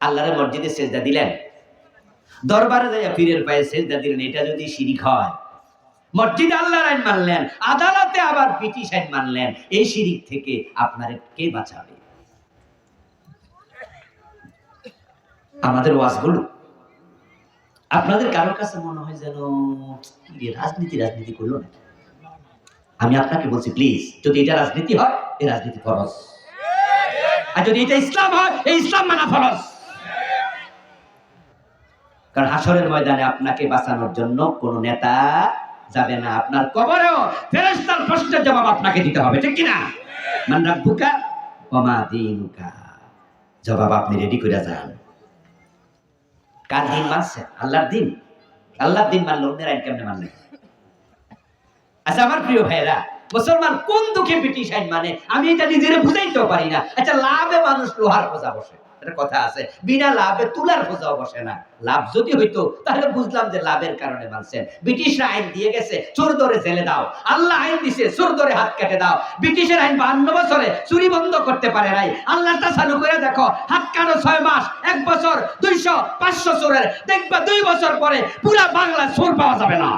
আল্লাহরের মসজিদে সেজদা দিলেন। দরবারে যাইয়া পীরের পায়ে সেজদা দিলেন, এটা যদি শিরিক হয়। মসজিদে আল্লাহর আইন মানলেন, আদালতে আবার পিটিশ আইন মানলেন, এই শিরিক থেকে আপনার কে বাঁচাবে? আমাদের ওয়াজগুলো। আপনাদের কারোর কাছে মনে হয় যেন রাজনীতি রাজনীতি করল না আমি আপনাকে বলছি প্লিজ যদি এটা রাজনীতি হয়, এই রাজনীতি ফরজ। আর যদি এটা ইসলাম হয়, এই ইসলাম মানা ফরজ। কারণ হাসরের ময়দানে আপনাকে বাঁচানোর জন্য কোন নেতা যাবে না। আপনার কবরেও ফেরেশতার প্রশ্নের জবাব আপনাকে দিতে হবে, ঠিক কিনা? মান রাব্বুকা ওমা দীনুকা। জবাব আপনি রেডি করে যান। কার দিন মানছেন? আল্লাহর দিন? আল্লাহর দিন মানলে অন্যের আইন কেমনে মানলেন আচ্ছা আমার প্রিয় ভাইরা মুসলমান কোন দুঃখে ব্রিটিশ আইন মানে? আমি এটা নিজের বুঝাইতেও পারি না। আচ্ছা লাভে মানুষ লোহার খোঁজা বসে। কথা আছে। বিনা লাভে তুলার খোঁজাও বসে না। লাভ যদি হইতো, তাহলে বুঝলাম যে লাভের কারণে মানছেন ব্রিটিশরা আইন দিয়ে গেছে, চোর ধরে জেলে দাও। আল্লাহ আইন দিছে, চোর ধরে হাত কেটে দাও। ব্রিটিশের আইন বাহান্ন বছরে চুরি বন্ধ করতে পারে নাই। আল্লাহটা চালু করে দেখো, হাত কাটো ছয় মাস, এক বছর, দুইশো, পাঁচশো চোরের। দেখবা দুই বছর পরে পুরা বাংলা চোর পাওয়া যাবে না।